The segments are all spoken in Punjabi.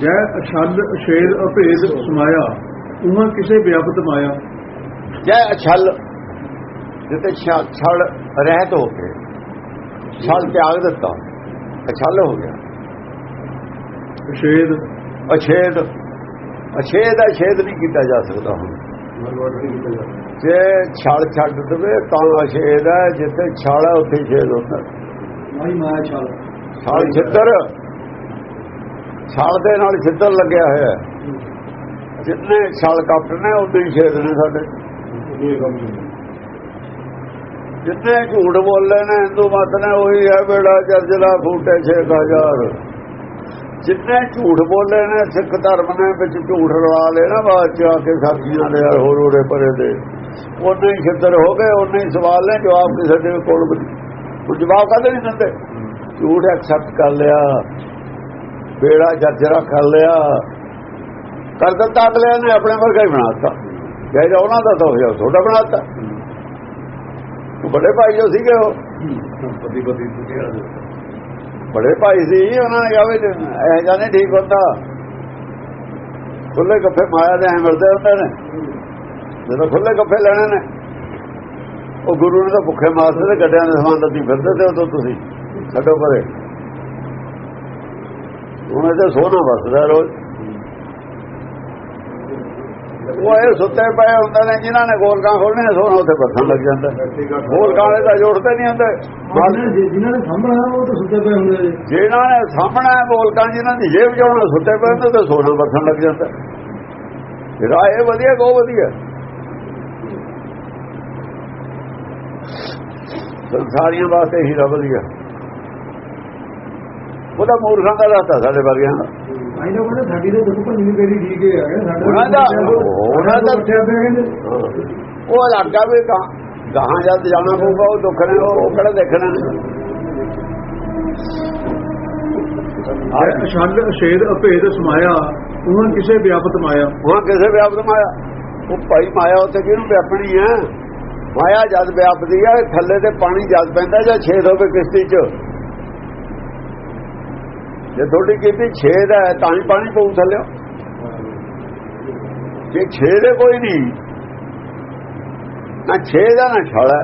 ਜੈ ਅਛਲ ਅਛੇਦ ਅਭੇਦ ਸਮਾਇਆ ਉਹਾਂ ਕਿਸੇ ਵਿਆਪਤ ਮਾਇਆ। ਜੈ ਅਛਲ ਜਿੱਤੇ ਛਲ ਰਹਿਤ ਹੋ ਕੇ ਛਲ ਤਿਆਗ ਦਿੱਤਾ ਅਛਲ ਹੋ ਗਿਆ। ਅਛੇਦ। ਅਛੇਦ ਅਛੇਦ ਦਾ ਛੇਦ ਨਹੀਂ ਕੀਤਾ ਜਾ ਸਕਦਾ ਹੁਣ। ਜੇ ਛਲ ਛੱਡ ਦਵੇ ਤਾਂ ਅਛੇਦ ਹੈ ਜਿੱਥੇ ਛਲ ਹੈ ਉੱਥੇ ਛੇਦ ਹੁੰਦਾ। ਮਾਇਆ ਛਲ। ਛਲ ਛਿੱਤਰ ਛਲ ਦੇ ਨਾਲ ਛਿੱਤਰ ਲੱਗਿਆ ਹੋਇਆ ਜਿੰਨੇ ਜਿੰਨੇ ਕੱਪਟ ਨੇ, ਉਦੋਂ ਹੀ ਛੇਦ ਨੇ ਸਾਡੇ। ਜਿੰਨੇ ਝੂਠ ਬੋਲੇ ਨੇ ਹਿੰਦੂ ਮਤ ਨੇ, ਉਹੀ ਹੈ ਬੇੜਾ, ਜਰਜਲਾ, ਫੂਟੇ 6000 ਜਿੰਨੇ ਝੂਠ ਬੋਲੇ ਨੇ, ਸਿੱਖ ਧਰਮ ਨੇ, ਵਿੱਚ ਝੂਠ ਰਲਾ ਲੈਣਾ ਬਾਅਦ ਚ ਆ ਕੇ ਸਾਥੀਆਂ ਦੇ ਯਾਰ ਹੋਰ ਹੋਰੇ ਪਰੇ ਦੇ। ਉਹਨੇ ਹੀ ਛਿੱਤਰ ਹੋ ਗਏ ਉਹਨੇ ਹੀ ਸਵਾਲ ਨੇ, ਜਵਾਬ ਕਿਸੇ ਦੇ ਕੋਲ ਵੀ ਜਵਾਬ ਕਦੇ ਨਹੀਂ ਦਿੰਦੇ। ਝੂਠ ਐਕਸੈਪਟ ਕਰ ਲਿਆ। ਬੇੜਾ ਜਰਜਰਾ ਕਰ ਲਿਆ। ਕਰ ਦਿੱਤਾ ਅਗਲੇ ਨੇ, ਆਪਣੇ ਵਰਗਾ ਹੀ ਬਣਾਤਾ। ਜੇ ਉਹਨਾਂ ਦਾ ਤਾਂ ਹੋਇਆ ਤੁਹਾਡਾ ਬਣਾਤਾ। ਉਹ ਬੜੇ ਭਾਈ ਜੋ ਸੀਗੇ ਉਹ। ਪਤੀ ਪਤੀ ਬੜੇ ਭਾਈ ਸੀ, ਉਹਨਾਂ ਨੇ ਕਹਾਵੇ ਇਹ ਜਾਨੇ ਠੀਕ ਹੁੰਦਾ। ਖੁੱਲੇ ਗੱਫੇ ਮਾਇਆ ਦੇ ਐਂ ਮਿਲਦੇ ਹੁੰਦੇ ਨੇ। ਜਦੋਂ ਖੁੱਲੇ ਗੱਫੇ ਲੈਣੇ ਨੇ, ਉਹ ਗੁਰੂ ਨੇ ਤਾਂ ਭੁੱਖੇ ਮਾਰਦੇ ਤੇ ਗੱਡਿਆਂ ਦੇ ਸਮਾਨ ਲੱਦੀ ਫਿਰਦੇ ਤੇ ਉਦੋਂ ਤੁਸੀਂ। ਛੱਡੋ ਪਰੇ। ਉਹਨਾਂ ਤੇ ਸੋਨਾ ਵਸਦਾ ਰੋਜ਼। ਉਹ ਇਹ ਸੁੱਤੇ ਪਏ ਹੁੰਦੇ ਨੇ ਜਿਨ੍ਹਾਂ ਨੇ ਗੋਲਕਾਂ ਖੋਲਣੇ ਸੋਨਾ ਉੱਥੇ ਬਸਣ ਲੱਗ ਜਾਂਦਾ। ਗੋਲਕਾਂ ਵਾਲੇ ਤਾਂ ਜੋੜਦੇ ਨਹੀਂ ਹੁੰਦੇ। ਜਿਨ੍ਹਾਂ ਨੇ ਸਾਹਮਣਾ ਉਹ ਤਾਂ ਸੁੱਤੇ ਪਏ ਹੁੰਦੇ ਨੇ। ਸਾਹਮਣਾ ਬੋਲਕਾਂ ਜਿਨ੍ਹਾਂ ਦੀ ਜੇਬ ਜਾਉਣਾ ਸੁੱਤੇ ਪਏ ਹੁੰਦੇ ਤੇ ਸੋਨਾ ਵਰਤਣ ਲੱਗ ਜਾਂਦਾ। ਜਿਹੜਾ ਇਹ ਵਧੀਆ ਕੋ ਵਧੀਆ। ਸੰਸਾਰੀਆਂ ਵਾਸਤੇ ਹੀਰਾ ਵਧੀਆ। ਉਹਦਾ ਮੂਰਖਾਂ ਦਾ ਰਸਤਾ ਸਾਡੇ ਵਰਗਿਆਂ ਦਾ। ਤਾਂ ਉਹਨਾਂ ਦਾ ਉਹਨਾਂ ਦਾ ਉਹ ਇਲਾਕਾ ਵੀ ਗਾਂ ਗਾਹਾਂ ਜਦ ਜਾਣਾ ਪਊਗਾ ਉਹ ਦੁੱਖ ਨੇ ਉਹ ਕਿਹੜਾ ਦੇਖਣਾ ਜੈ ਅਛਲ ਅਛੇਦ ਅਭੇਦ ਸਮਾਇਆ ਉਹਾਂ ਕਿਸੇ ਵਿਆਪਤ ਮਾਇਆ। ਉਹ ਕਿਸੇ ਵਿਆਪਤ ਮਾਇਆ। ਉਹ ਭਾਈ ਮਾਇਆ ਉੱਥੇ ਕਿਹਨੂੰ ਵਿਆਪਣੀ ਹੈ? ਮਾਇਆ ਜਦ ਵਿਆਪਦੀ ਹੈ ਥੱਲੇ ਤੇ ਪਾਣੀ ਜਦ ਪੈਂਦਾ ਜਾਂ ਛੇਦ ਹੋਵੇ ਕਿਸ਼ਤੀ 'ਚ? ਜੇ ਤੁਹਾਡੀ ਕੀਤੀ ਛੇਦ ਹੈ, ਤਾਂ ਹੀ ਪਾਣੀ ਪਊ ਥੱਲੇ ਜੇ ਛੇਦ ਦੇ ਕੋਈ ਨਹੀਂ, ਨਾ ਛੇਦ ਦਾ ਨਾ ਛਲ ਹੈ।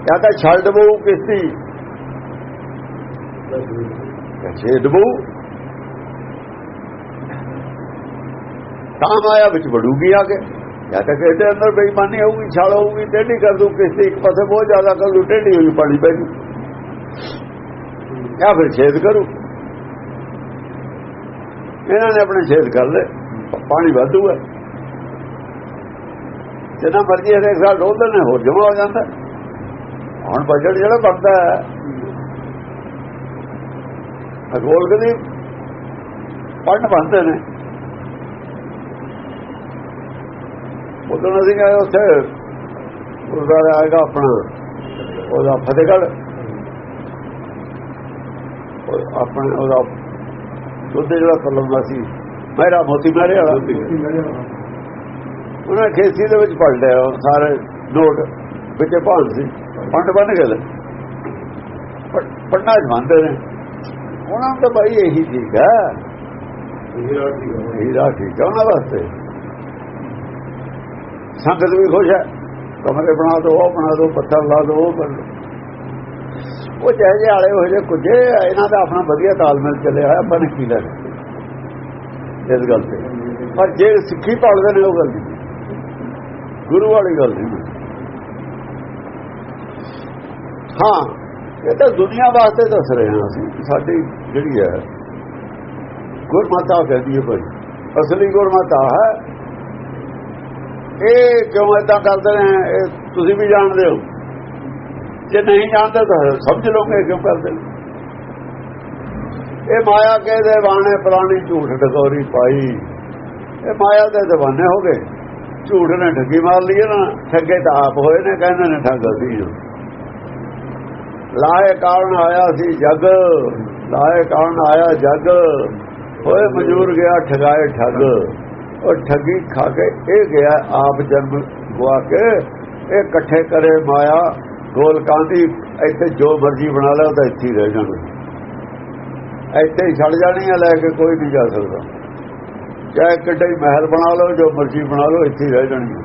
ਜਾਂ ਤਾਂ ਛੱਡ ਦਬੂ ਕਿਸ਼ਤੀ। ਜਾਂ ਛੇਦ ਦਬੂ ਤਾਂ ਮਾਇਆ ਵਿੱਚ ਵੜੂਗੀ ਆ ਕੇ। ਜਾਂ ਤਾਂ ਕਿਸੇ ਦੇ ਅੰਦਰ ਬੇਈਮਾਨੀ ਹੋਊਗੀ, ਛਾਲ ਹੋਊਗੀ, ਟੇਢੀ ਕਰ ਦੂ ਕਿਸੇ ਇੱਕ ਪਾਸੇ ਬਹੁਤ ਜ਼ਿਆਦਾ ਕਰ ਲੂ ਟੇਢੀ ਹੋਈ ਪਾਣੀ ਪੈ ਜੂ। ਜਾਂ ਫਿਰ ਛੇਦ ਕਰੂ। ਇਹਨਾਂ ਨੇ ਆਪਣੇ ਛੇਦ ਕਰ ਲਏ, ਪਾਣੀ ਵਾਧੂ ਹੈ। ਜਿੰਨਾ ਮਰਜ਼ੀ ਹਰੇਕ ਸਾਲ ਡੋਲਦੇ ਨੇ, ਹੋਰ ਜਮਾ ਹੋ ਜਾਂਦਾ। ਹੁਣ ਬਜਟ ਜਿਹੜਾ ਬਣਦਾ ਹੈ ਅਗੋਲ ਕਦੀ ਪੜਨ ਬਣਦੇ ਨੇ। ਉਦੋਂ ਅਸੀਂ ਗਏ ਉੱਥੇ ਗੁਰਦੁਆਰਾ ਆਏਗਾ ਆਪਣਾ, ਉਹਦਾ ਫਤਿਹਗੜ੍ਹ। ਉਹ ਆਪਣਾ ਉਹਦਾ ਦੁੱਧ ਜਿਹੜਾ ਕਲਮਦਾ ਸੀ ਮਹਿਰਾ ਮੋਤੀ ਮਹਿਰੇ ਵਾਲਾ। ਉਹਨਾਂ ਖੇਸੀ ਦੇ ਵਿੱਚ ਪੜ ਲਿਆ ਸਾਰੇ ਨੋਟ ਵਿੱਚ ਭਾਂ ਸੀ ਪੰਡ ਬਣ ਗਏ ਪੜਨਾ ਜਮਾਂਦੇ ਨੇ। ਉਹਨਾਂ ਤਾਂ ਭਾਈ ਇਹੀ ਠੀਕ ਹੈ। ਹੀਰਾ ਠੀਕ ਹੈ। ਉਹਨਾਂ ਵਾਸਤੇ। ਸੰਗਤ ਵੀ ਖੁਸ਼ ਹੈ। ਕਮਰੇ ਬਣਾ ਦੋ ਉਹ ਬਣਾ ਦੋ ਪੱਥਰ ਲਾ ਦੋ ਉਹ ਕਰ ਲਓ ਉਹ ਜਿਹੇ ਜਿਹੇ ਆਲੇ ਹੋ ਜੇ ਕੁਝੇ ਇਹਨਾਂ ਦਾ ਆਪਣਾ ਵਧੀਆ ਤਾਲਮੇਲ ਚੱਲਿਆ ਹੋਇਆ, ਆਪਾਂ ਨੇ ਕੀ ਲੈਣਾ ਇਸ ਗੱਲ ਤੇ। ਪਰ ਜੇ ਸਿੱਖੀ ਪਾਲਦੇ ਨੇ ਉਹ ਗੱਲ ਨਹੀਂ। ਗੁਰੂ ਵਾਲੀ ਗੱਲ ਨਹੀਂ। ਹਾਂ, ਇਹ ਤਾਂ ਦੁਨੀਆ ਵਾਸਤੇ ਦੱਸ ਰਹੇ ਹਾਂ ਅਸੀਂ ਸਾਡੀ ਜਿਹੜੀ ਹੈ, ਗੁਰਮਾਤਾ ਕਹਿੰਦੀ ਹੈ ਭਾਈ। ਅਸਲੀ ਗੁਰਮਾਤਾ ਹੈ। ਇਹ ਕਿਉਂ ਏਦਾਂ ਕਰਦੇ ਨੇ? ਇਹ ਤੁਸੀਂ ਵੀ ਜਾਣਦੇ ਹੋ। ਜੇ ਨਹੀਂ ਜਾਣਦੇ ਤਾਂ ਸਮਝ ਲਓਗੇ ਕਿਉਂ ਕਰਦੇ ਇਹ ਮਾਇਆ ਕੇ ਦੇ ਬਾਣੇ ਪੁਰਾਣੀ ਝੂਠ ਡਕੌਰੀ ਪਾਈ। ਇਹ ਮਾਇਆ ਦੇ دیਵਾਨੇ ਹੋ ਗਏ। ਝੂਠ ਨੇ ਠੱਗੀ ਮਾਰ ਲਈ ਨਾ, ਠੱਗੇ ਤਾਂ ਆਪ ਹੋਏ ਨੇ, ਕਹਿੰਦੇ ਨੇ ਠੱਗ ਅਸੀਂ ਲਾਏ ਕਾਰਨ ਆਇਆ ਸੀ ਜਗ ਲਾਏ ਕਾਰਨ ਆਇਆ ਜਗ। ਹੋਏ ਮਜੂਰ ਗਿਆ, ਠਗਾਏ ਠੱਗ। ਉਹ ਠੱਗੀ ਖਾ ਕੇ ਇਹ ਗਿਆ, ਆਪ ਜਨਮ ਗਵਾ ਕੇ, ਇਹ ਇਕੱਠੇ ਕਰੇ ਮਾਇਆ। ਗੋਲਕਾਂ ਦੀ ਇੱਥੇ ਜੋ ਮਰਜ਼ੀ ਬਣਾ ਲਿਆ ਤਾਂ ਇੱਥੇ ਰਹਿ ਜਾਣਾ। ਇੱਥੇ ਹੀ ਛੱਡ ਜਾਣੀ ਆ, ਲੈ ਕੇ ਕੋਈ ਨਹੀਂ ਜਾ ਸਕਦਾ। ਚਾਹੇ ਕਿੱਡਾ ਹੀ ਮਹਿਲ ਬਣਾ ਲਓ, ਜੋ ਮਰਜ਼ੀ ਬਣਾ ਲਓ, ਇੱਥੇ ਰਹਿ ਜਾਣੀ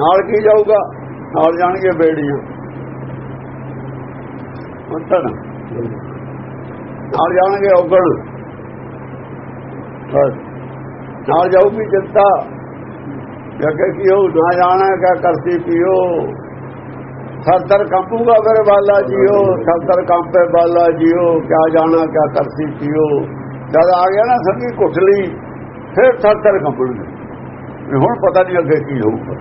ਨਾਲ ਕੀ ਜਾਊਗਾ? ਨਾਲ ਜਾਣਗੇ ਬੇੜੀਆਂ। ਉਤਨ ਨਾਲ ਜਾਣਗੇ ਔਗਣ। ਨਾਲ ਜਾਊਗੀ ਜਨਤਾ। ਜੱਗੇ ਕੀ ਨਾ ਜਾਣਾ, ਕਿਆ ਕਰਤੀ ਪੀਓ ਸਰਦਰ ਕੰਪੂਗਾ ਫਿਰ ਬਾਲਾ ਜੀਓ ਸਰਦਰ ਕੰਪੇ ਬਾਲਾ ਜੀਓ, ਕਿਆ ਜਾਣਾ, ਕਿਆ ਕਰਤੀ ਪੀਓ ਜਦ ਆ ਗਿਆ ਨਾ ਸੰਗੀ ਕੁੱਟਲੀ ਫਿਰ ਸਰਦਰ ਕੰਪੂਗੀ ਹੁਣ ਪਤਾ ਨਹੀਂ ਅੱਗੇ ਕੀ ਹੋਊਗਾ।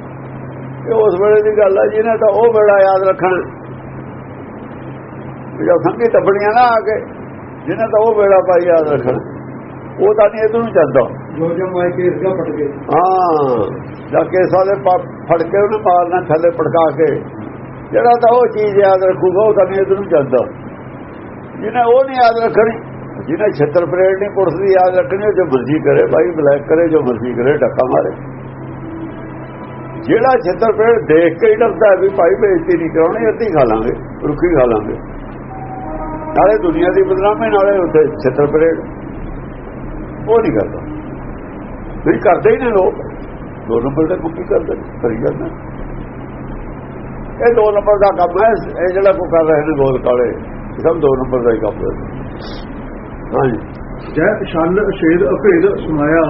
ਇਹ ਉਸ ਵੇਲੇ ਦੀ ਗੱਲ ਹੈ ਜਿਹਨੇ ਤਾਂ ਉਹ ਵੇਲਾ ਯਾਦ ਰੱਖਣ। ਵੀ ਜਦ ਸੰਗੀ ਤੱਪਣੀਆਂ ਨਾ ਆ ਕੇ, ਜਿਹਨੇ ਤਾਂ ਉਹ ਵੇਲਾ ਪਾਈ ਯਾਦ ਰੱਖਣ। ਉਹ ਤਾਂ ਨਹੀਂ ਇਧਰ ਨੂੰ ਚੱਲਦਾ ਜੋ ਜੋ ਮਾਈ ਕੇਸ ਦਾ ਪਟ ਗਏ ਹਾਂ। ਜਾ ਕੇ ਸਾਲੇ ਪ- ਫੜ ਕੇ ਉਹਨੂੰ ਮਾਰਨਾ ਥੱਲੇ ਪੜਕਾ ਕੇ। ਜਿਹੜਾ ਤਾਂ ਉਹ ਚੀਜ਼ ਯਾਦ ਰੱਖੂਗਾ, ਉਹ ਤਾਂ ਨਹੀਂ ਇਧਰ ਨੂੰ ਚੱਲਦਾ ਜਿਹਨੇ ਉਹ ਨਹੀਂ ਯਾਦ ਰੱਖਣੀ, ਜਿਹਨੇ ਛੱਤਰ ਪਰੇਡ ਨਹੀਂ, ਪੁਲਿਸ ਦੀ ਯਾਦ ਰੱਖਣੀ ਜੋ ਮਰਜ਼ੀ ਕਰੇ, ਭਾਈ ਬਲੈਕ ਕਰੇ, ਜੋ ਮਰਜ਼ੀ ਕਰੇ, ਡੱਕਾ ਮਾਰੇ। ਜਿਹੜਾ ਛੱਤਰ ਪਰੇਡ ਦੇਖ ਕੇ ਹੀ ਡਰਦਾ ਵੀ ਭਾਈ ਬੇਇੱਜ਼ਤੀ ਨਹੀਂ ਕਰਾਉਣੀ, ਅੱਧੀ ਖਾ ਲਾਂਗੇ, ਰੁੱਖੀ ਖਾ ਲਾਂਗੇ। ਨਾਲੇ ਦੁਨੀਆ ਦੀ ਬਦਨਾਮੀ ਨਾਲੇ ਉੱਥੇ ਛੱਤਰ ਪਰੇਡ। ਉਹ ਨਹੀਂ ਕਰਦਾ। ਨਹੀਂ ਕਰਦੇ ਹੀ ਨੇ ਲੋਕ। ਦੋ ਨੰਬਰ ਦਾ ਕੁੱਕੀ ਕਰਦੇ ਨੇ, ਕਰੀ ਜਾਂਦੇ ਨੇ। ਇਹ ਦੋ ਨੰਬਰ ਦਾ ਕੰਮ ਹੈ ਇਹ ਜਿਹੜਾ ਕੋ ਕਰ ਰਹੇ ਨੇ ਗੋਲ ਕਾਲੇ ਸਭ ਦੋ ਨੰਬਰ ਦਾ ਹੀ ਕੰਮ ਹੈ। ਹਾਂਜੀ। ਜੈ ਛਲ ਅਛੇਦ ਅਭੇਦ ਸਮਾਇਆ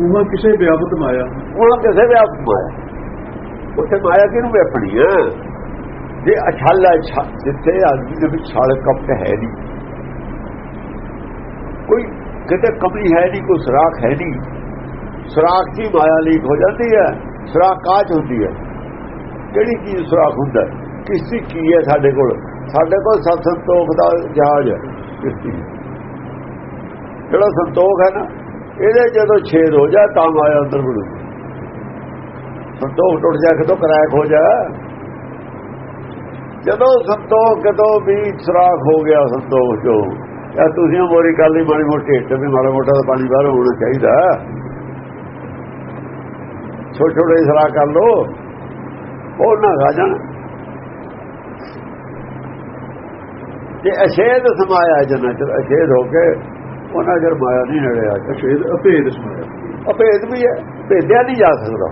ਉਹਾਂ ਕਿਸੇ ਵਿਆਪਤ ਮਾਇਆ? ਉਹਨਾਂ ਕਿਸੇ ਵੀ ਆਪ ਮਾਇਆ। ਉੱਥੇ ਮਾਇਆ ਕਿਹਨੂੰ ਵੇਖਣੀ ਹੈ? ਜੇ ਅਛਲ ਹੈ ਜਿੱਥੇ ਆਦਮੀ ਦੇ ਵਿੱਚ ਛਲ ਕਪਟ ਹੈ ਨਹੀਂ। ਕੋਈ ਕਿਤੇ ਕਮੀ ਹੈ ਨਹੀਂ ਕੋਈ ਸੁਰਾਖ ਹੈ ਨਹੀਂ। ਸੁਰਾਖ ਦੀ ਮਾਇਆ ਲੀਕ ਹੋ ਜਾਂਦੀ ਹੈ, ਸੁਰਾਖ ਕਾਚ ਹੁੰਦੀ ਹੈ? ਕਿਹੜੀ ਚੀਜ਼ ਸੁਰਾਖ ਹੁੰਦਾ ਹੈ? ਕੀ ਹੈ ਸਾਡੇ ਕੋਲ? ਸਾਡੇ ਕੋਲ ਸਤ ਸੰਤੋਖ ਦਾ ਜਹਾਜ਼ ਹੈ ਕਿਸੀ ਜਿਹੜਾ ਸੰਤੋਖ ਹੈ ਨਾ, ਇਹਦੇ ਜਦੋਂ ਛੇਦ ਹੋ ਜਾ ਤਾਂ ਮਾਇਆ ਅੰਦਰ ਵੜੂ ਸੰਤੋਖ ਟੁੱਟ ਜਾ ਕਿਤੋਂ ਕਰੈਕ ਹੋ ਜਾ ਜਦੋਂ ਸੰਤੋਖ ਕਦੋਂ ਵੀ ਸੁਰਾਖ ਹੋ ਗਿਆ ਸੰਤੋਖ ਚੋਂ ਜਾਂ ਤੁਸੀਂ ਮੋਰੀ ਕਾਲੀ ਮਾੜੀ ਮੋਟੀ ਹਿੱਟ ਵੀ ਮਾੜਾ ਮੋਟਾ ਤਾਂ ਪਾਣੀ ਬਾਹਰ ਹੋਣਾ ਚਾਹੀਦਾ। ਛੋਟੇ ਛੋਟੇ ਸਰਾਖ ਕਰ ਲੋ ਉਹ ਨਾ ਖਾ ਜਾਣ। ਜੇ ਅਸ਼ੇਦ ਸਮਾਇਆ ਜਨਾ ਚ ਅਸ਼ੇਦ ਹੋ ਕੇ ਉਹਨਾਂ ਜਰ ਮਾਇਆ ਨਹੀਂ ਨੜਿਆ। ਅਛੇਦ ਅਭੇਦ ਸਮਾਇਆ। ਅਭੇਦ ਵੀ ਹੈ ਭੇਦਿਆ ਨਹੀਂ ਜਾ ਸਕਦਾ।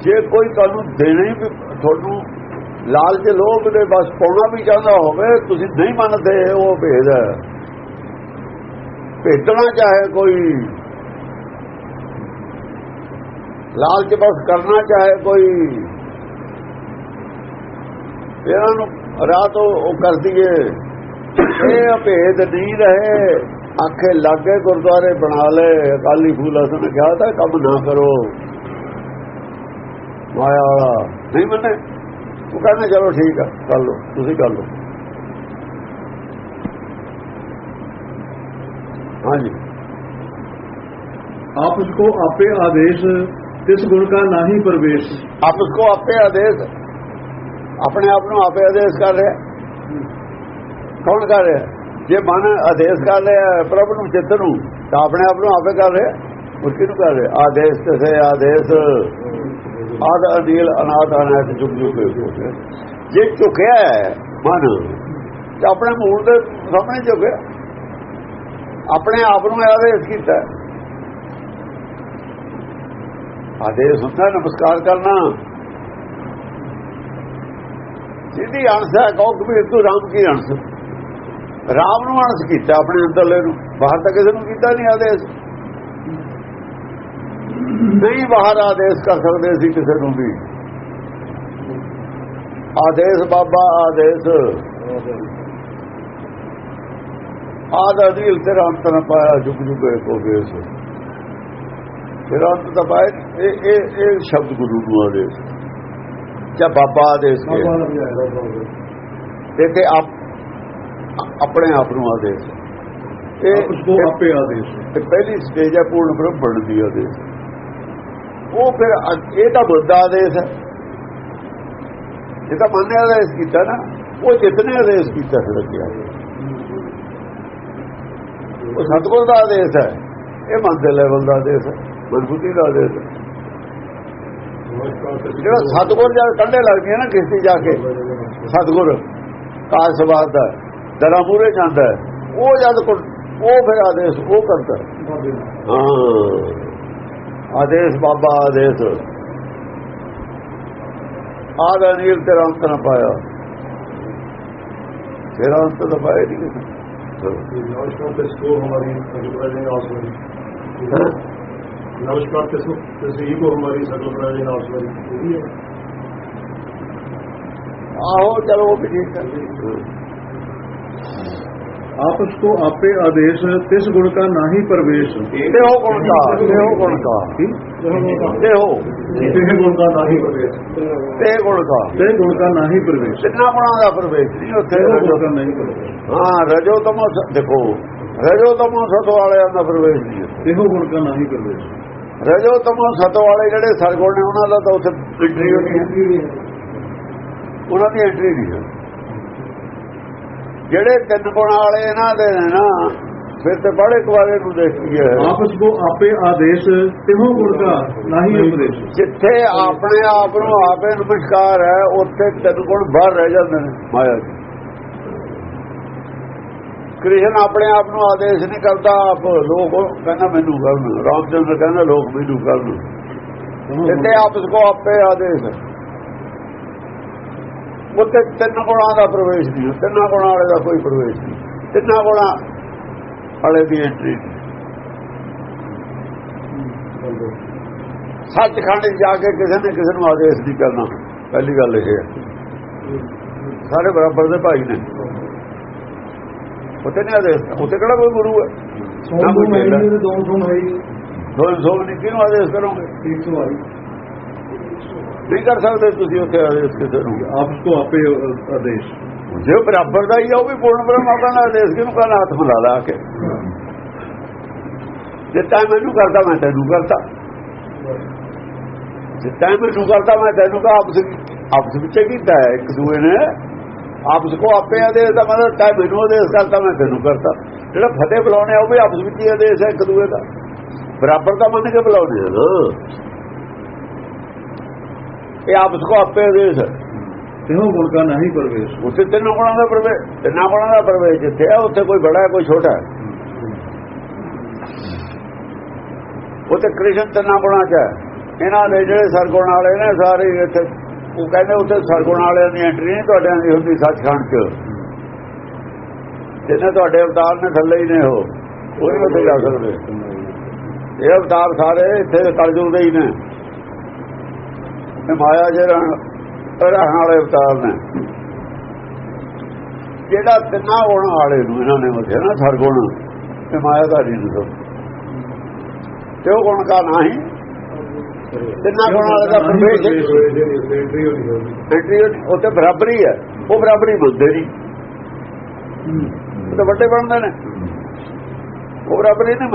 ਜੇ ਕੋਈ ਤੁਹਾਨੂੰ ਦੇਣੇ ਵੀ ਤੁਹਾਨੂੰ ਲਾਲਚ ਲੋਭ ਦੇ ਬਸ ਪਾਉਣਾ ਵੀ ਚਾਹੁੰਦਾ ਹੋਵੇ ਤੁਸੀਂ ਨਹੀਂ ਮੰਨਦੇ ਉਹ ਭੇਦ ਹੈ। ਭੇਦਣਾ ਚਾਹੇ ਕੋਈ ਲਾਲਚ ਬਸ ਕਰਨਾ ਚਾਹੇ ਕੋਈ। ਇਹਨਾਂ ਨੂੰ ਰਾਤ ਉਹ ਕਰ ਦਈਏ। ਇਹ ਅਭੇਦ ਨਹੀਂ ਰਹੇ। ਆਖੇ, ਲਾਗੇ ਗੁਰਦੁਆਰੇ ਬਣਾ ਲੈ। ਅਕਾਲੀ ਫੂਲਾ ਅਸਨ ਕਿਹਾ ਤਾਂ ਕੰਮ ਨਾ ਕਰੋ। ਮਾਇਆ ਵਾਲਾ। ਨਹੀਂ ਮੰਨੇ? ਉਹ ਕਹਿੰਦਾ, ਚਲੋ ਠੀਕ ਆ, ਕਰ ਲਓ, ਤੁਸੀਂ ਕਰ ਲਓ। ਹਾਂਜੀ। ਆਪ ਉਸਕੋ ਆਪੇ ਆਦੇਸ਼ ਤਿਸ ਗੁਣ ਕਾ ਨਾਹੀ ਪ੍ਰਵੇਸ਼। ਆਪ ਉਸਕੋ ਆਪੇ ਆਦੇਸ਼, ਆਪਣੇ ਆਪ ਨੂੰ ਆਪੇ ਆਦੇਸ਼ ਕਰ ਰਿਹਾ। ਕੌਣ ਕਰ ਰਿਹਾ? ਜੇ ਮਨ ਆਦੇਸ਼ ਕਰ ਰਿਹਾ ਪ੍ਰਭੂ ਨੂੰ, ਚਿੱਤ ਨੂੰ, ਤਾਂ ਆਪਣੇ ਆਪ ਨੂੰ ਆਪੇ ਕਰ ਰਿਹਾ। ਉਹ ਕਿਹਨੂੰ ਕਰ ਰਿਹਾ? ਆਦੇਸ਼ ਤੇ ਆਦੇਸ਼। ਆਦ ਅਨੀਲ ਅਨਾਦ ਅਨਾਦ ਜੁਗ ਜੁਗ ਜੇ ਝੁਕਿਆ ਮਨ, ਤੇ ਆਪਣੇ ਮੂਲ ਦੇ ਸਾਹਮਣੇ ਝੁਕਿਆ। ਆਪਣੇ ਆਪ ਨੂੰ ਆਦੇਸ਼ ਕੀਤਾ ਆਦੇਸ਼ ਹੁੰਦਾ, ਨਮਸਕਾਰ ਕਰਨਾ। ਜਿਹਦੀ ਅਣਸ ਹੈ, ਕਹੋ ਕਬੀਰ ਤੂੰ ਰਾਮ ਕੀ ਅਣਸ? ਰਾਮ ਨੂੰ ਅਣਸ ਕੀਤਾ ਆਪਣੇ ਅੰਦਰਲੇ ਨੂੰ। ਬਾਹਰ ਤਾਂ ਕਿਸੇ ਨੂੰ ਕੀਤਾ ਨਹੀਂ ਆਦੇਸ਼। ਨਹੀਂ ਬਾਹਰ ਆਦੇਸ਼ ਕਰ ਸਕਦੇ ਸੀ ਕਿਸੇ ਨੂੰ ਵੀ। ਆਦੇਸ਼ ਬਾਬਾ, ਆਦੇਸ਼। ਆਦ ਅਦੀਲ ਤੇਰਾ ਅੰਤ ਨਾ ਪਾਇਆ ਜੁਗ ਜੁਗ ਕੋ ਬੇਸ ਤੇਰਾ ਅੰਤ ਤਾਂ ਪਾਇਆ ਇਹ ਇਹ ਇਹ ਸ਼ਬਦ ਗੁਰੂ ਨੂੰ ਆਦੇਸ਼ ਜਾਂ ਬਾਬਾ ਆਦੇਸ਼ ਕੇ ਤੇ ਤੇ ਆਪ ਆਪਣੇ ਆਪ ਨੂੰ ਆਦੇਸ਼ ਇਹ ਉਸਕੋ ਆਪੇ ਆਦੇਸ਼ ਇਹ ਪਹਿਲੀ ਸਟੇਜ ਹੈ ਪੂਰਨ ਬ੍ਰਹਮ ਬਣਨ ਦੀ ਆਦੇਸ਼ ਉਹ ਫਿਰ ਇਹ ਤਾਂ ਬੁੱਧ ਆਦੇਸ਼ ਹੈ ਇਹ ਤਾਂ ਮਨ ਨੇ ਆਦੇਸ਼ ਕੀਤਾ ਨਾ। ਉਹ ਜਿਤਨੇ ਆਦੇਸ਼ ਕੀਤਾ ਫਿਰ ਲੱਗਿਆ ਉਹ ਸਤਗੁਰ ਦਾ ਆਦੇਸ਼ ਹੈ ਇਹ ਮਨ ਦੇ ਲੈਵਲ ਦਾ ਆਦੇਸ਼ ਹੈ ਮਜ਼ਬੂਤੀ ਲਾ ਦੇ। ਜਿਹੜਾ ਸਤਗੁਰ ਜਦ ਕੰਢੇ ਲੱਗਦੀ ਹੈ ਨਾ ਕਿਸ਼ਤੀ ਜਾ ਕੇ, ਸਤਗੁਰ ਕਾਸਵਾਦ ਦਾ, ਦਰਾ ਮੂਰੇ ਜਾਂਦਾ ਉਹ ਜਦ ਉਹ ਫਿਰ ਆਦੇਸ਼, ਉਹ ਕਰਦਾ ਆਦੇਸ਼ ਬਾਬਾ, ਆਦੇਸ਼। ਆਦਾ ਨੀਰ ਤੇਰਾ ਅੰਤ ਨਾ ਪਾਇਆ। ਤੇਰਾ ਅੰਤ ਤਾਂ ਪਾਇਆ ਨਹੀਂ ਨੌਸ਼ਕਾਂ ਤੇ ਸਕੋਰ ਹਮਾਰੀ ਅਜਿਬ ਨਹੀਂ। ਆਸ नमस्कार किसी को हमारी सकल प्रणाली नमस्कार पूरी है? आहो चलो वो भी ठीक कर आप उसको आपे आदेश तिस गुण का ना ही? प्रवेश देहो गुण का देहो गुण का। देहो। देह गुण का ना ही प्रवेश। देह गुण का। देह गुण का ना ही प्रवेश। कितना गुणा का प्रवेश? नहीं होते रजो का नहीं प्रवेश। हाँ रजो तमो देखो रजो तमो सत वाले अंदर प्रवेश नहीं देहो गुण का ना ही प्रवेश। ਰਜੋ ਤਮੋ ਸਤ ਵਾਲੇ ਜਿਹੜੇ ਸਰਗੁਣ ਨੇ ਉਹਨਾਂ ਦਾ ਤਾਂ ਉੱਥੇ ਐਂਟਰੀ ਹੋਣੀ ਹੈ। ਉਹਨਾਂ ਦੀ ਐਂਟਰੀ ਨਹੀਂ ਹੈ। ਜਿਹੜੇ ਤਿੰਨ ਗੁਣ ਵਾਲੇ ਇਹਨਾਂ ਦੇ ਨੇ ਨਾ ਫਿਰ ਤੇ ਬੜੇ ਕੁਆਰੇ ਨੂੰ ਦੇਖੀਏ ਆਪਸ ਕੋ ਆਪੇ ਆਦੇਸ਼ ਤਿਹੋ ਗੁਣ ਦਾ ਨਹੀਂ ਉਪਦੇਸ਼। ਜਿੱਥੇ ਆਪਣੇ ਆਪ ਨੂੰ ਆਪੇ ਨਮਸਕਾਰ ਹੈ ਉੱਥੇ ਤਿੰਨ ਗੁਣ ਬਾਹਰ ਰਹਿ ਜਾਂਦੇ ਨੇ। ਮਾਇਆ ਕ੍ਰਿਸ਼ਨ ਆਪਣੇ ਆਪ ਨੂੰ ਆਦੇਸ਼ ਨਹੀਂ ਕਰਦਾ, ਆਪ ਲੋਕ ਕਹਿੰਦਾ ਮੈਨੂੰ ਕਰਨ। ਰਾਮਚੰਦਰ ਕਹਿੰਦਾ ਲੋਕ ਮੈਨੂੰ ਕਰਨ। ਇੱਥੇ ਆਪਸ ਕੋ ਆਪੇ ਆਦੇਸ਼ ਹੈ। ਉੱਥੇ ਤਿੰਨ ਗੁਣਾਂ ਦਾ ਪ੍ਰਵੇਸ਼ ਨਹੀਂ, ਤਿੰਨਾਂ ਗੁਣਾਂ ਵਾਲੇ ਦਾ ਕੋਈ ਪ੍ਰਵੇਸ਼ ਨਹੀਂ। ਤਿੰਨਾਂ ਗੁਣਾ ਵਾਲੇ ਦੀ ਐਂਟਰੀ ਸੱਚਖੰਡ ਜਾ ਕੇ ਕਿਸੇ ਨੇ ਕਿਸੇ ਨੂੰ ਆਦੇਸ਼ ਨਹੀਂ ਕਰਨਾ। ਪਹਿਲੀ ਗੱਲ ਇਹ ਹੈ। ਸਾਰੇ ਬਰਾਬਰ ਦੇ ਭਾਈ ਨੇ। ਉੱਥੇ ਨਹੀਂ ਆਦੇਸ਼ ਉੱਥੇ ਕਿਹੜਾ ਕੋਈ ਗੁਰੂ ਹੈ? ਨਾ ਕੋਈ ਚੇਲਾ ਦੋ ਸੋਮ ਹੈ ਦੋ ਸੋਮ ਨਹੀਂ ਕਿਹਨੂੰ ਆਦੇਸ਼ ਕਰੋਗੇ? 300 ਆਈ ਨਹੀਂ ਕਰ ਸਕਦੇ ਤੁਸੀਂ ਉੱਥੇ ਆਦੇਸ਼ ਕਿਸੇ ਨੂੰ। ਆਪ ਤੋਂ ਆਪੇ ਆਦੇਸ਼। ਜੇ ਬਰਾਬਰ ਦਾ ਹੀ ਆ ਉਹ ਵੀ ਪੂਰਨ ਬ੍ਰਹਮ ਆਪਾਂ ਦਾ ਆਦੇਸ਼ ਕਿਹਨੂੰ ਕਹਿੰਦਾ ਹੱਥ ਬੁਲਾ ਲਾ ਕੇ? ਜਿੱਤਾ ਮੈਨੂੰ ਕਰਦਾ ਮੈਂ ਤੈਨੂੰ ਕਰਦਾ। ਜਿੱਤਾ ਮੈਨੂੰ ਕਰਦਾ ਮੈਂ ਤੈਨੂੰ ਕਾ ਆਪਸ ਆਪਸ ਵਿੱਚ ਕੀਤਾ ਇੱਕ ਦੂਏ ਨੇ ਆਪਸ ਕੋ ਆਪੇ ਆਦੇਸ਼ ਦਾ ਮਤਲਬ ਤੈ ਮੈਨੂੰ ਆਦੇਸ਼ ਕਰਤਾ ਮੈਂ ਤੈਨੂੰ ਕਰਤਾ ਜਿਹੜਾ ਫਤਿਹ ਬੁਲਾਉਣੇ ਆ ਉਹ ਵੀ ਆਪਸ ਵਿੱਚ ਹੀ ਆਦੇਸ਼ ਇੱਕ ਦੂਏ ਦਾ। ਬਰਾਬਰ ਦਾ ਮੰਨ ਕੇ ਬੁਲਾਉਣੇ ਆ ਇਹ ਆਪਸ ਕੋ ਆਪੇ ਆਦੇਸ਼ ਹੈ ਤਿੰਨੋਂ ਗੁਣ ਦਾ ਨਹੀਂ ਪ੍ਰਵੇਸ਼। ਉੱਥੇ ਤਿੰਨੋਂ ਗੁਣਾਂ ਦਾ ਪ੍ਰਵੇਸ਼ ਤਿੰਨਾਂ ਗੁਣਾਂ ਦਾ ਪ੍ਰਵੇਸ਼ ਜਿੱਥੇ ਹੈ ਉੱਥੇ ਕੋਈ ਬੜਾ ਕੋਈ ਛੋਟਾ ਹੈ। ਉੱਥੇ ਕ੍ਰਿਸ਼ਨ ਤਿੰਨਾਂ ਗੁਣਾਂ ਚ ਹੈ। ਇਹਨਾਂ ਦੇ ਜਿਹੜੇ ਸਰਗੁਣ ਵਾਲੇ ਨੇ ਸਾਰੇ ਇੱਥੇ। ਉਹ ਕਹਿੰਦੇ ਉੱਥੇ ਸਰਗੁਣ ਵਾਲਿਆਂ ਦੀ ਐਂਟਰੀ ਨਹੀਂ ਤੁਹਾਡਿਆਂ ਦੀ ਹੁੰਦੀ ਸੱਚਖੰਡ ਚ। ਜਿੰਨੇ ਤੁਹਾਡੇ ਅਵਤਾਰ ਨੇ ਥੱਲੇ ਹੀ ਨੇ ਉਹ ਉਹ ਨਹੀਂ ਉੱਥੇ ਜਾ ਸਕਦੇ। ਇਹ ਅਵਤਾਰ ਸਾਰੇ ਇੱਥੇ ਕਲਯੁਗ ਦੇ ਹੀ ਨੇ। ਇਹ ਮਾਇਆ ਜਿਹੜਾ ਰਹਿਣ ਵਾਲੇ ਅਵਤਾਰ ਨੇ। ਜਿਹੜਾ ਤਿੰਨਾਂ ਗੁਣ ਵਾਲੇ ਨੂੰ ਇਹਨਾਂ ਨੇ ਮਥੇ ਨਾ ਸਰਗੁਣ ਤੇ ਮਾਇਆ ਦਾ ਨਹੀਂ ਦੱਸੋ। ਤੇ ਉਹ ਗੁਣ ਕਾ ਨਹੀਂ ਤਿੰਨਾਂ ਗੁਣ ਵਾਲੇ ਦਾ ਪ੍ਰਵੇਸ਼ ਐਂਟਰੀ ਉੱਥੇ ਬਰਾਬਰੀ ਹੈ। ਉਹ ਬਰਾਬਰੀ ਨਹੀਂ ਉਹ ਤਾਂ ਵੱਡੇ ਬਣਦੇ ਨੇ। ਉਹ ਬਰਾਬਰੀ ਨਹੀਂ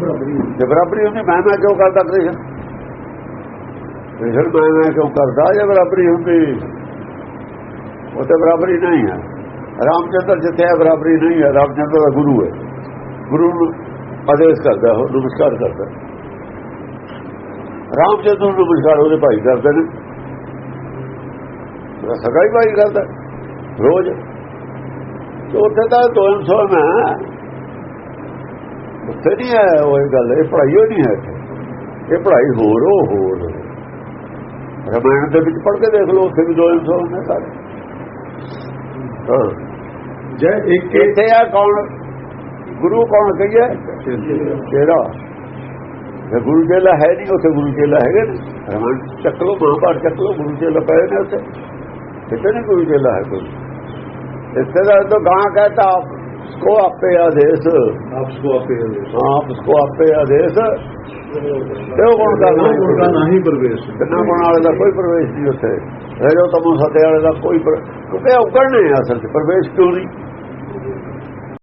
ਬਰਾਬਰੀ ਜੇ ਬਰਾਬਰੀ ਹੁੰਦੀ ਮੈਂ ਮੈਂ ਕਿਉਂ ਕਰਦਾ ਕ੍ਰਿਸ਼ਨ? ਕ੍ਰਿਸ਼ਨ ਮੈਂ ਮੈਂ ਕਿਉਂ ਕਰਦਾ? ਜੇ ਬਰਾਬਰੀ ਹੁੰਦੀ ਉਹ ਤੇ ਬਰਾਬਰੀ ਨਹੀਂ ਹੈ। ਰਾਮਚੰਦਰ ਜਿੱਥੇ ਹੈ ਬਰਾਬਰੀ ਨਹੀਂ ਹੈ। ਰਾਮਚੰਦਰ ਦਾ ਗੁਰੂ ਹੈ। ਗੁਰੂ ਨੂੰ ਆਦੇਸ਼ ਕਰਦਾ ਉਹ ਨਮਸਕਾਰ ਕਰਦਾ। ਰਾਮਚੰਦਰ ਨੂੰ ਨਮਸਕਾਰ ਉਹਦੇ ਭਾਈ ਕਰਦੇ ਨੇ। ਸਗਾ ਹੀ ਭਾਈ ਕਰਦਾ ਰੋਜ਼। ਤੇ ਉੱਥੇ ਤਾਂ 200 ਨਾ ਉੱਥੇ ਨਹੀਂ ਹੈ ਉਹ ਇਹ ਗੱਲ ਇਹ ਪੜ੍ਹਾਈ ਹੋ ਨਹੀਂ ਹੈ ਇੱਥੇ। ਇਹ ਪੜ੍ਹਾਈ ਹੋਰ ਉਹ ਹੋਰ। ਰਮਾਇਣ ਦੇ ਵਿੱਚ ਪੜ੍ਹ ਕੇ ਦੇਖ ਲਓ ਉੱਥੇ ਵੀ 200 ਨੇ ਸਾਰੇ। ਹਾਂ। ਜੈ ਇੱਕ ਇੱਥੇ ਆ ਕੌਣ? ਗੁਰੂ ਕੌਣ ਕਹੀਏ? ਤੇਰਾ ਜੇ ਗੁਰੂ ਚੇਲਾ ਹੈ ਨਹੀਂ ਉੱਥੇ ਗੁਰੂ ਚੇਲਾ ਹੈਗੇ ਨੇ। ਰਮਾਇਣ ਚੱਕ ਲਓ ਮਹਾਭਾਰਤ ਚੱਕ ਲਓ ਗੁਰੂ ਚੇਲਾ ਪਏ ਨੇ ਉੱਥੇ। ਇੱਥੇ ਨਹੀਂ ਗੁਰੂ ਚੇਲਾ ਹੈ ਕੋਈ ਇੱਥੇ ਦਾ ਤਾਂ ਗਾਂ ਕਹਤਾ ਆਪ ਕੋ ਆਪੇ ਆਦੇਸ਼ ਆਪਸ ਕੋ ਆਪੇ ਆਦੇਸ਼ ਆਪ ਉਸਕੋ ਆਪੇ ਆਦੇਸ਼ ਤੇ ਉਹ ਗੁਣ ਕਰਨਾ तेहो गुण का नाही प्रवेश ਕਿੰਨਾ ਗੁਣ ਵਾਲੇ ਦਾ ਕੋਈ ਪ੍ਰਵੇਸ਼ ਨਹੀਂ ਉੱਥੇ ਰਹਿ ਜੋ ਤਮੋ ਸਤੇ ਵਾਲੇ ਦਾ ਕੋਈ ਪ੍ਰ- ਕਿਉਂਕਿ ਉਗੜਨੇ ਆ ਅਸਲ ਚ ਪ੍ਰਵੇਸ਼ ਕਿਉਂ ਨਹੀਂ